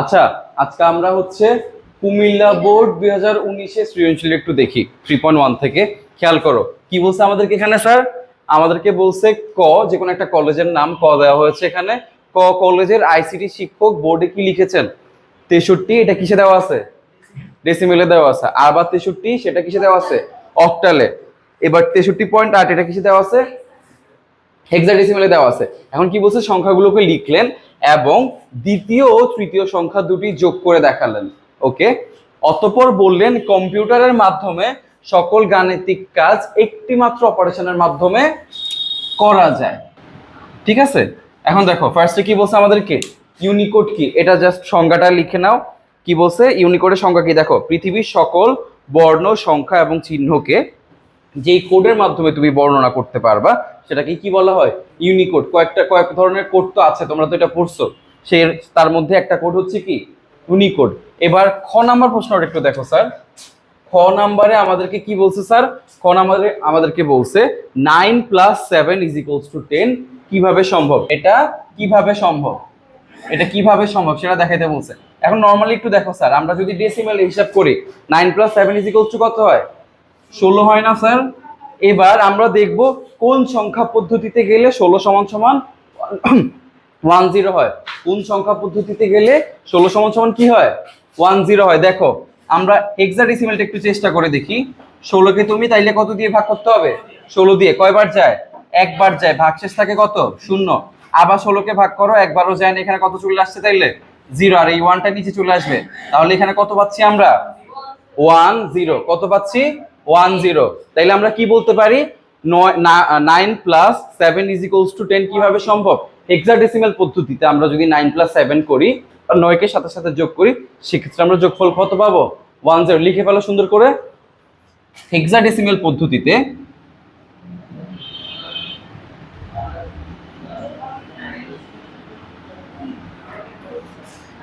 আচ্ছা আজকে আমরা হচ্ছে কুমিল্লা বোর্ড দুই হাজার উনিশে সৃজনশীল একটু দেখি থ্রি পয়েন্ট ওয়ান থেকে। খেয়াল করো, কি বলছে আমাদেরকে এখানে, স্যার? আমাদেরকে বলছে ক যে কোনো একটা কলেজের নাম ক দেওয়া হয়েছে এখানে। ক, কলেজের আইসিটি শিক্ষক বোর্ডে কি লিখেছেন? তেষট্টি, এটা কিসে দেওয়া আছে? ডেসিমেলে দেওয়া আছে। আবার তেষট্টি, সেটা কিসে দেওয়া আছে? অক্টালে এবার তেষট্টি পয়েন্ট আট, এটা কিসে দেওয়া আছে? হেক্সাডেসিমেলে দেওয়া আছে। এখন কি বলছে? সংখ্যাগুলোকে লিখলেন। এবং দ্বিতীয় ও তৃতীয় সংখ্যা দুটি যোগ করে দেখালেন। ওকে? অতঃপর বললেন, কম্পিউটারের মাধ্যমে সকল গাণিতিক কাজ একটি মাত্র অপারেশনের মাধ্যমে করা যায়। ঠিক আছে? এখন দেখো ফার্স্টে কি বলছে আমাদেরকে? ইউনিকোড কি? এটা জাস্ট সংজ্ঞাটা লিখে নাও। কি বলছে? ইউনিকোডের সংজ্ঞা কি? দেখো, পৃথিবীর সকল বর্ণ, সংখ্যা এবং চিহ্নকে যেই কোডের মাধ্যমে তুমি বর্ণনা করতে পারবা, সেটাকে কি বলা হয়? ইউনিকোড কয়েকটা, কয়েক ধরনের কোড তো আছে, তোমরা তো এটা পড়ছো। সে, তার মধ্যে একটা কোড হচ্ছে কি? ইউনিকোড এবার খ নাম্বার প্রশ্নটা একটু দেখো, স্যার। খ নাম্বারে আমাদেরকে কি বলছে, স্যার? খ নাম্বারে আমাদেরকে বলছে nine plus seven is equals to ten কীভাবে সম্ভব? এটা কীভাবে সম্ভব? এটা কীভাবে সম্ভব? সেটা দেখাইতে বলছে। এখন নর্মালি একটু দেখো, স্যার। আমরা যদি ডেসিমেল হিসাব করি nine plus seven is equals to কত হয়? ষোলো হয় না, স্যার? এবার আমরা দেখব কোন সংখ্যা পদ্ধতিতে গেলে ষোলো সমান সমান ওয়ান জিরো হয়। কোন সংখ্যা পদ্ধতিতে গেলে ষোলো সমান সমান কি হয়? ওয়ান জিরো হয়। দেখো, আমরা হেক্সাডেসিমেলটা একটু চেষ্টা করে দেখি। ষোলোকে তুমি তাইলে কত দিয়ে ভাগ করতে হবে? ষোলো দিয়ে। কয়বার যায়? একবার যায়। ভাগশেষ থাকে কত? শূন্য। আবার ষোলোকে ভাগ করো, একবারও যায় না। এখানে কত চলে আসছে তাইলে? জিরো। আর এই ওয়ানটা নিচে চলে আসবে। তাহলে এখানে কত পাচ্ছি আমরা? One zero. কত পাচ্ছি? ওয়ান জিরো তাইলে আমরা কি বলতে পারি? Nine plus seven is equals to ten কীভাবে সম্ভব? হেক্সাডেসিমাল পদ্ধতিতে আমরা যদি নাইন প্লাস সেভেন করি আর নয়কে সাথে সাথে যোগ করি, সেক্ষেত্রে আমরা যোগফল কত পাবো? ওয়ান জিরো লিখে ফেলো সুন্দর করে। হেক্সাডেসিমাল পদ্ধতিতে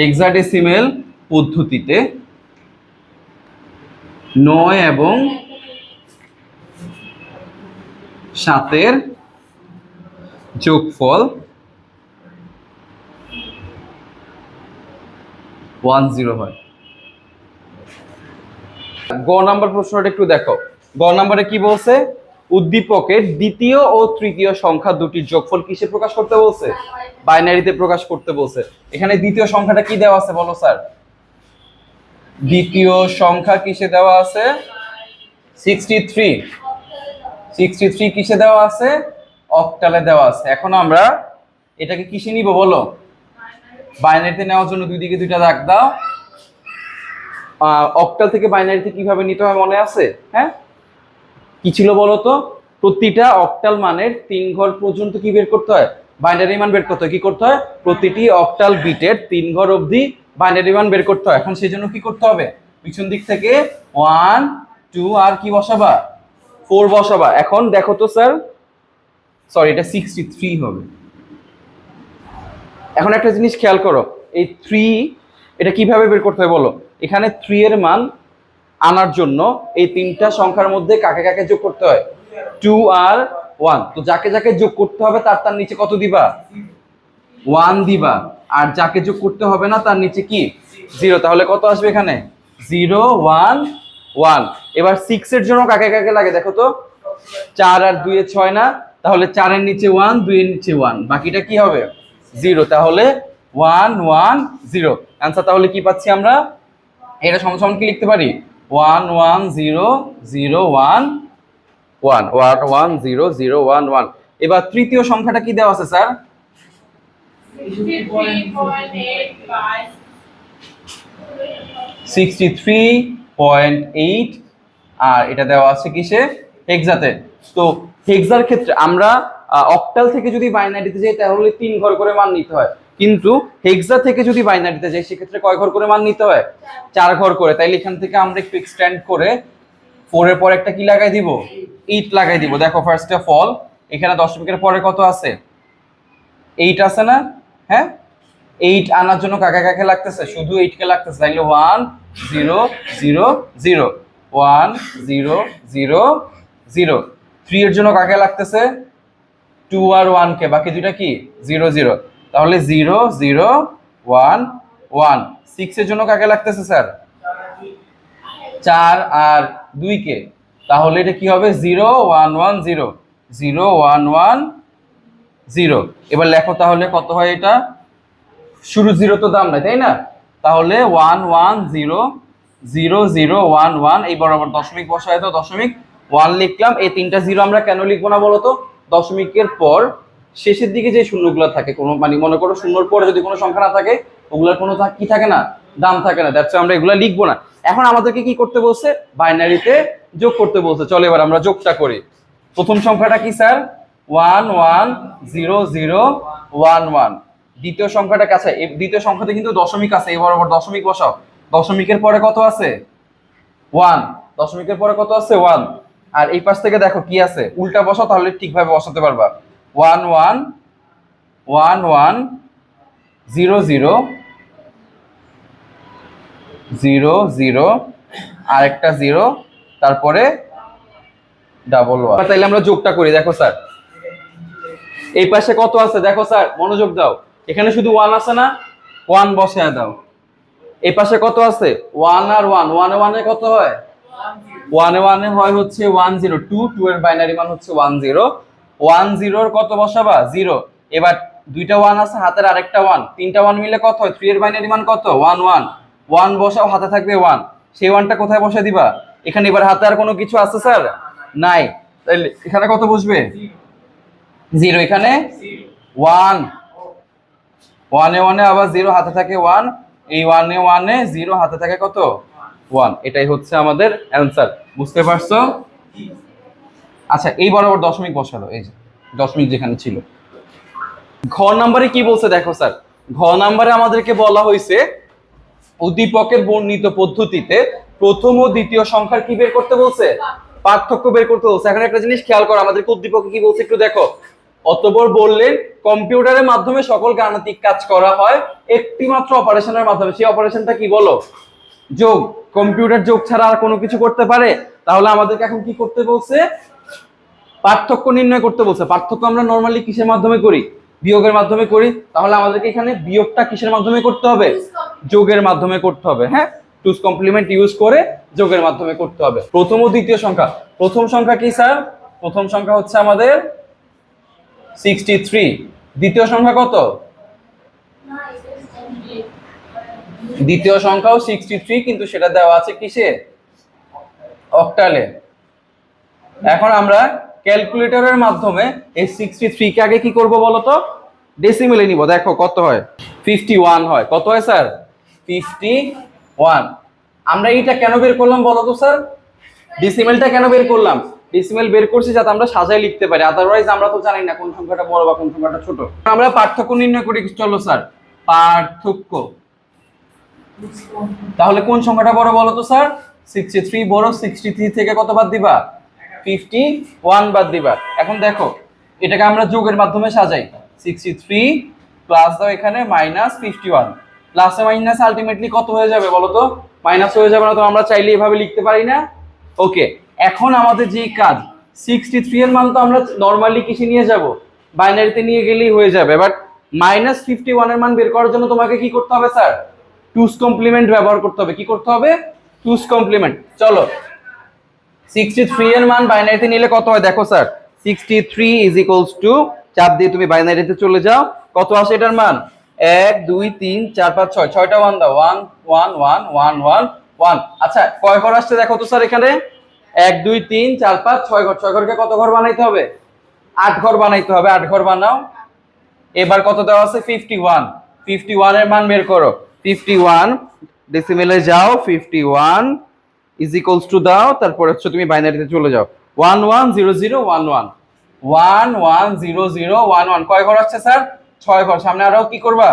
হেক্সাডেসিমেল পদ্ধতিতে নয় এবং সাতের যোগফল ওয়ান জিরো হয়। গ নাম্বার প্রশ্নটা একটু দেখো। গ নাম্বারে কি বলছে? উদ্দীপকের দ্বিতীয় ও তৃতীয় সংখ্যা দুটির যোগফল কিসে প্রকাশ করতে বলছে? বাইনারিতে প্রকাশ করতে বলছে। এখানে দ্বিতীয় সংখ্যাটা কি দেওয়া আছে বলো স্যার? দ্বিতীয় সংখ্যা কিসে দেওয়া আছে? সিক্সটি থ্রি সিক্সটি থ্রি কিসে দেওয়া আছে? অক্টালে দেওয়া আছে। এখন আমরা এটাকে কিসে নিব বলো? বাইনারিতে নেওয়ার জন্য দুই দিকে দুইটা দাগ দাও। অক্টাল থেকে বাইনারিতে কীভাবে নিতে হয় মনে আছে? হ্যাঁ? কি ছিল বলো তো? প্রতিটা অক্টাল মানের তিন ঘর পর্যন্ত কি বের করতে হয়? বাইনারি মান বের করতে হয়। কি করতে হয়? প্রতিটি অক্টাল বিটের তিন ঘর অবধি বাইনারি মান বের করতে হয়। এখন সেই জন্য কি করতে হবে? পিছন দিক থেকে ওয়ান টু আর কি বসাবা? ফোর বসাবা। এখন দেখো তো স্যার সরি এটা সিক্সটি থ্রি হবে। এখন একটা জিনিস খেয়াল করো, এই থ্রি এটা কীভাবে বের করতে হয় বলো? এখানে থ্রি এর মান আনার জন্য এই তিনটা সংখ্যার মধ্যে কাকে কাকে যোগ করতে হয়? টু আর ওয়ান তো যাকে যাকে যোগ করতে হবে, তার তার নিচে কত দিবা? ওয়ান দিবা। আর যাকে যোগ করতে হবে না, তার নিচে কি? জিরো তাহলে কত আসবে এখানে? জিরো ওয়ান ওয়ান এবার সিক্স এর জন্য কাকে কাকে লাগে দেখো তো? চার আর দুই এর ছয় না? তাহলে চারের নিচে ওয়ান দুইয়ের নিচে ওয়ান বাকিটা কি হবে? জিরো তাহলে ওয়ান ওয়ান জিরো অ্যান্সার তাহলে কি পাচ্ছি আমরা? এটা সমান সমান কি লিখতে পারি? One one zero zero one one one one zero zero one one এবার তৃতীয় সংখ্যাটা কি দেওয়া আছে sir? Sixty three point eight, আর এটা দেওয়া আছে কিসে? হেক্সাতে। তো হেক্সার ক্ষেত্রে আমরা অক্টাল থেকে যদি বাইনারিতে যাই, তাহলে তিন ঘর করে মান নিতে হয়। কিন্তু হেক্সা থেকে যদি বাইনারিতে যাই, সেক্ষেত্রে কয় ঘর করে মান নিতে হয়? চার ঘর করে। তাইলে এখান থেকে আমরা একটু এক্সটেন্ড করে ফোরের পর একটা কি লাগাই দিব? এইট লাগাই দিব। দেখো ফার্স্ট অফ অল এখানে দশমিকের পরে কত আছে? এইট আছে না? হ্যাঁ? এইট আনার জন্য কাকে কাকে লাগতেছে? শুধু এইট কে লাগতেছে তাইলে one zero zero zero one zero zero zero three এর জন্য কাকে লাগতেছে? টু আর ওয়ান কে, বাকি দুইটা কি? জিরো জিরো তাহলে জিরো জিরো ওয়ান ওয়ান সিক্সের জন্য কাকে লাগতেছে, স্যার? চার আর দুই কে। তাহলে এটা কি হবে? Zero one one zero zero one one zero এবার লেখো তাহলে কত হয় এটা? শুরু জিরো তো দাম নাই, তাই না? তাহলে one one zero zero zero one one, এই বরাবর দশমিক বসায় তো দশমিক ওয়ান লিখলাম। এই তিনটা জিরো আমরা কেন লিখব না বলতো? দশমিকের পর শেষের দিকে যে শূন্যগুলো থাকে, কোনো মানে মনে করো শূন্যর পরে যদি কোনো সংখ্যা না থাকে, ওগুলোর কোনো কি থাকে না? দাম থাকে না দ্যাটস আমরা এগুলো লিখব না। এখন আমাদেরকে কি করতে বলছে? বাইনারিতে যোগ করতে বলছে। চলো এবার আমরা যোগটা করি। প্রথম সংখ্যাটা কি, sir? One one zero zero one one. দ্বিতীয় সংখ্যাটা কাছে দ্বিতীয় সংখ্যাতে কিন্তু দশমিক আছে, এই বরাবর দশমিক বসাও। দশমিকের পরে কত আছে? ওয়ান দশমিকের পরে কত আছে? ওয়ান আর এই পাশ থেকে দেখো কি আছে? উল্টা বসাও, তাহলে ঠিকভাবে বসাতে পারবা। One one one one zero zero zero zero আরেকটা জিরো তারপরে ডাবল ওয়ান তাইলে আমরা যোগটা করি, দেখো স্যার। এই পাশে কত আছে? দেখো স্যার, মনোযোগ দাও। এখানে শুধু ওয়ান আছে না? ওয়ান বসায় দাও। এই পাশে কত আছে? ওয়ান আর ওয়ান ওয়ানে ওয়ানে কত হয়? ওয়ানে ওয়ানে হয় হচ্ছে ওয়ান জিরো টু টু এর বাইনারি মান হচ্ছে ওয়ান জিরো ওয়ান জিরোর কত বসাবা? জিরো এবার দুইটা ওয়ান আছে হাতের আরেকটা ওয়ান তিনটা ওয়ান মিলে কত হয়? থ্রি এর বাইনারি মান কত? ওয়ান ওয়ান ওয়ান বসাও হাতে থাকবে ওয়ান সেই ওয়ানটা কোথায় বসে দিবা? এখানে এবার হাতে আর কোনো কিছু আছে স্যার? নাই। তাহলে এখানে কত বসবে? জিরো এখানে? ওয়ান ওয়ানে ওয়ানে আবার জিরো হাতে থাকে ওয়ান, এই ওয়ানে ওয়ানে জিরো হাতে থাকে কত? ওয়ান। এটাই হচ্ছে আমাদের অ্যান্সার। বুঝতে পারছ? আচ্ছা এই বরাবর দশমিক বসালো, এই যে দশমিক যেখানে ছিল। ঘ নাম্বারে কি বলছে দেখো স্যার। ঘ নাম্বারে আমাদেরকে বলা হয়েছে, উদ্দীপকের বর্ণিত পদ্ধতিতে প্রথম ও দ্বিতীয় সংখ্যার কি বের করতে বলছে? পার্থক্য বের করতে বলছে। এখন একটা জিনিস খেয়াল করো, আমাদেরকে উদ্দীপকে কি বলছে একটু দেখো। অতপর বললেন, কম্পিউটারের মাধ্যমে সকল গাণিতিক কাজ করা হয় একটি মাত্র অপারেশনের মাধ্যমে। সেই অপারেশনটা কি বলো? যোগ। কম্পিউটার যোগ ছাড়া আর কোনো কিছু করতে পারে? তাহলে আমাদেরকে এখন কি করতে বলছে? পার্থক্য নির্ণয় করতে বলছে। পার্থক্য আমরা নর্মালি কিসের মাধ্যমে করি? বিয়োগের মাধ্যমে করি। তাহলে আমাদেরকে এখানে বিয়োগটা কিসের মাধ্যমে করতে হবে? যোগের মাধ্যমে করতে হবে হ্যাঁ? টুস কমপ্লিমেন্ট ইউজ করে যোগের মাধ্যমে করতে হবে। প্রথম ও দ্বিতীয় সংখ্যা। প্রথম সংখ্যা কি, স্যার? প্রথম সংখ্যা হচ্ছে আমাদের সিক্সটি থ্রি। দ্বিতীয় সংখ্যা কত? দ্বিতীয় সংখ্যাও সিক্সটি থ্রি, কিন্তু সেটা দেওয়া আছে কিসে? অক্টালে। এখন আমরা ক্যালকুলেটরের মাধ্যমে এই সিক্সটি থ্রি কে আগে কি করব বলো তো ডেসিমেলে নিব, দেখো কত হয়? ফিফটি ওয়ান হয়। কত হয়, স্যার? Fifty one. আমরা এইটা কেন বের করলাম বলো তো স্যার? ডিসিমেলটা কেন বের করলাম? ডিসিমেল বের করছি যাতে আমরা সাজায় লিখতে পারি। আদারওয়াইজ আমরা তো জানি না কোন সংখ্যাটা বড় বা কোন সংখ্যাটা ছোট। আমরা পার্থক্য নির্ণয় করি, চলো স্যার। পার্থক্য। তাহলে কোন সংখ্যাটা বড় বলো তো, স্যার? সিক্সটি থ্রি বড় সিক্সটি থ্রি থেকে কত বাদ দিবা? ফিফটি ওয়ান বাদ দিবা। এখন দেখো, এটাকে আমরা যোগের মাধ্যমে সাজাই। সিক্সটি থ্রি প্লাস দাও এখানে মাইনাস ফিফটি ওয়ান প্লাসে মাইনাস আলটিমেটলি কত হয়ে যাবে বলো তো? মাইনাস হয়ে যাবে না তো আমরা চাইলে এভাবে লিখতে পারি না। ওকে এখন আমাদের যেই কাজ সিক্সটি থ্রি এর মান তো আমরা নর্মালি কিসে নিয়ে যাব? বাইনারিতে নিয়ে গেলেই হয়ে যাবে। বাট মাইনাস ফিফটি ওয়ানের মান বের করার জন্য তোমাকে কি করতে হবে স্যার টুস কমপ্লিমেন্ট ব্যবহার করতে হবে। কি করতে হবে? টুস কমপ্লিমেন্ট চলো। সিক্সটি থ্রি এর মান বাইনারিতে নিলে কত হয়? দেখো sir sixty three is equals to চাপ দিয়ে তুমি বাইনারিতে চলে যাও। কত আসে এটার মান? এক, দুই, তিন, চার, পাঁচ, ছয়। ছয়টা ওয়ান দাও। One one one one one one আচ্ছা কয় ঘর আসছে? দেখো তো স্যার এখানে। এক, দুই, তিন, চার, পাঁচ, ছয় ঘর। ছয় ঘরকে কত ঘর বানাইতে হবে? আট ঘর বানাইতে হবে। আট ঘর বানাও। এবার কত দেওয়া আছে? ফিফটি ওয়ান ফিফটি ওয়ানের মান বের করো। ফিফটি ওয়ান ডেসিমেলে যাও। Fifty one is equals to দাও। তারপর হচ্ছে তুমি বাইনারিতে চলে যাও। One one zero zero one one one one zero zero one one কয় ঘর আছে স্যার? ছয় ঘর। সামনে আরও কি করবা?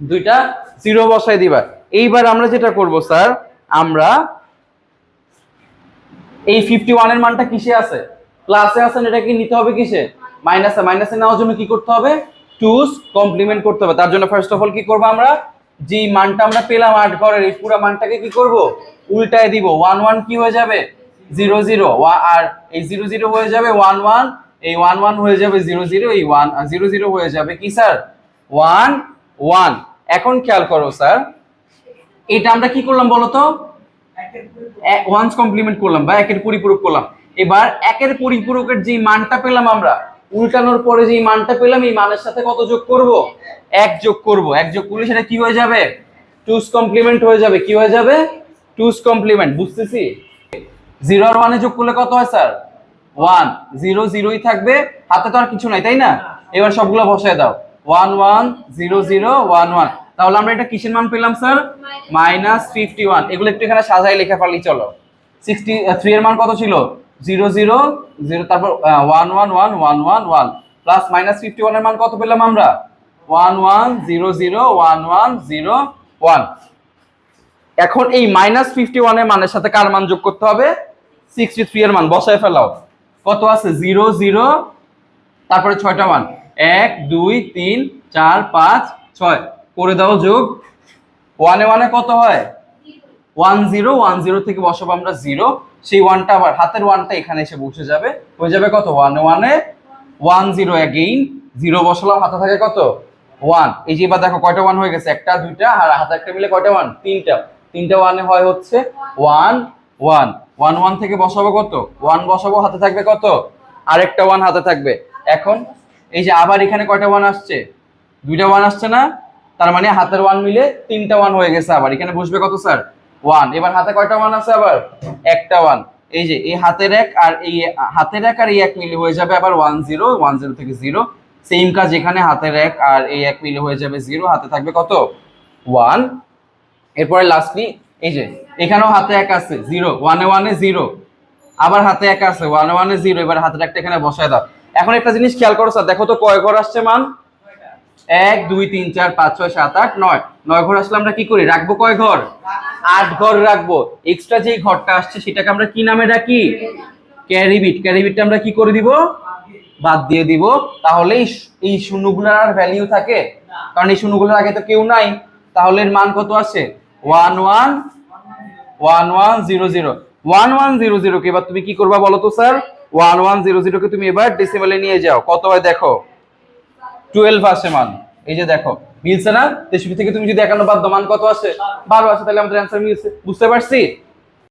দুইটা। জিরো বসাই দিবা। এইবার আমরা যেটা করব স্যার, আমরা এই ফিফটি ওয়ানের মানটা কিসে আছে? প্লাসে এটা কি নিতে হবে কিসে? মাইনাসে মাইনাসে নেওয়ার জন্য কি করতে হবে? টুস কমপ্লিমেন্ট করতে হবে। তার জন্য ফার্স্ট অফ অল কি করব আমরা? যে মানটা আমরা পেলাম আট ঘরের, এই পুরো মানটাকে কি করব? উল্টায় দিব। ওয়ান ওয়ান কি হয়ে যাবে? জিরো জিরো আর এই জিরো জিরো হয়ে যাবে ওয়ান ওয়ান এই ওয়ান ওয়ান হয়ে যাবে জিরো জিরো এই ওয়ান জিরো জিরো হয়ে যাবে কি স্যার ওয়ান ওয়ান এখন খেয়াল করো স্যার এটা আমরা কি করলাম বলো তো? ওয়ান্স কমপ্লিমেন্ট করলাম বা একের পরিপূরক করলাম। এবার একের পরিপূরকের যে মানটা পেলাম আমরা, উল্টানোর পরে যে মানটা পেলাম, এই মানের সাথে কত যোগ করব? এক যোগ করব। এক যোগ করলে সেটা কি হয়ে যাবে? টুস কমপ্লিমেন্ট হয়ে যাবে। কি হয়ে যাবে? টুস কমপ্লিমেন্ট বুঝতেছি? জিরো আর ওয়ানে যোগ করলে কত হয় স্যার ওয়ান জিরো জিরোই থাকবে। হাতে তো আর কিছু নাই, তাই না? এবার সবগুলো বসায় দাও। One one zero zero one one তাহলে আমরা এটা কিসের মান পেলাম, স্যার? মাইনাস ফিফটি ওয়ান এগুলো একটু এখানে সাজাই, লেখা পারলেই চলো। সিক্সটি থ্রি এর মান কত ছিল? জিরো জিরো জিরো তারপর one one one one one one plus minus fifty ওয়ানের মান কত পেলাম আমরা? One one zero zero one one zero one এখন এই মাইনাস ফিফটি ওয়ানের মানের সাথে কার মান যোগ করতে হবে? সিক্সটি থ্রি এর মান, বসায় ফেলাও। কত আছে? জিরো জিরো তারপরে ছয়টা ওয়ান এক, দুই, তিন, চার, পাঁচ, ছয়। করে দাও যোগ। ওয়ানে ওয়ানে কত হয়? ওয়ান জিরো ওয়ান জিরো থেকে বসাবো আমরা জিরো সেই ওয়ানটা আবার হাতের ওয়ানটা এখানে এসে বসে যাবে। হয়ে যাবে কত? ওয়ান ওয়ানে ওয়ান জিরো অ্যাগেইন জিরো বসালাম, হাতে থাকে কত? ওয়ান এই যে এবার দেখো কয়টা ওয়ান হয়ে গেছে? একটা, দুইটা, আর হাতে একটা মিলে কয়টা ওয়ান তিনটা। তিনটা ওয়ানে হয় হচ্ছে ওয়ান ওয়ান ওয়ান ওয়ান থেকে বসাবো কত? ওয়ান বসাবো, হাতে থাকবে কত? আরেকটা ওয়ান হাতে থাকবে। এখন এই যে আবার এখানে কয়টা ওয়ান আসছে? দুইটা ওয়ান আসছে না? তার মানে হাতের ওয়ান মিলে তিনটা ওয়ান হয়ে গেছে আবার। এখানে বসবে কত স্যার ওয়ান এবার হাতে কয়টা ওয়ান আছে আবার? একটা ওয়ান এই যে, এই হাতের এক আর এই হাতের এক আর এই এক মিলে হয়ে যাবে আবার ওয়ান জিরো ওয়ান জিরো থেকে জিরো সেম কাজ এখানে হাতের এক আর এই এক মিলে হয়ে যাবে জিরো হাতে থাকবে কত? ওয়ান এরপরে লাস্টলি এই যে, এখানেও হাতে এক আছে জিরো ওয়ানে ওয়ানে জিরো আবার হাতে এক আছে ওয়ানে ওয়ানে জিরো এবার হাতের একটা এখানে বসায় দাও। এখন একটা জিনিস খেয়াল করো স্যার দেখো তো কয় ঘর আসছে মান? এক, দুই, তিন, চার, পাঁচ, ছয়, সাত, আট, নয়। নয় ঘর আসলে আমরা কি করি? রাখব কয় ঘর? আট ঘর রাখব। এক্সট্রা যে ঘরটা আসছে, সেটাকে আমরা কি নামে রাখি ক্যারিবিট ক্যারিবিটটা আমরা কি করে দিব? বাদ দিয়ে দিব। তাহলে এই শূন্যগুলোর আর ভ্যালিউ থাকে। কারণ এই শূন্যগুলোর আগে তো কেউ নাই। তাহলে এর মান কত আসে one one one one zero zero one one zero zero কে এবার তুমি কি করবা বলো তো sir one one zero zero কে তুমি এবার ডেসিমেলে নিয়ে যাও। কত হয় দেখো? টুয়েলভ আসে মান। এই যে দেখো, মিলছে না? তেষট্টি থেকে তুমি যদি একান্ন বাদ মান কত আসে? বারো আসে, তাহলে আমাদের অ্যান্সার মিলছে। বুঝতে পারছি?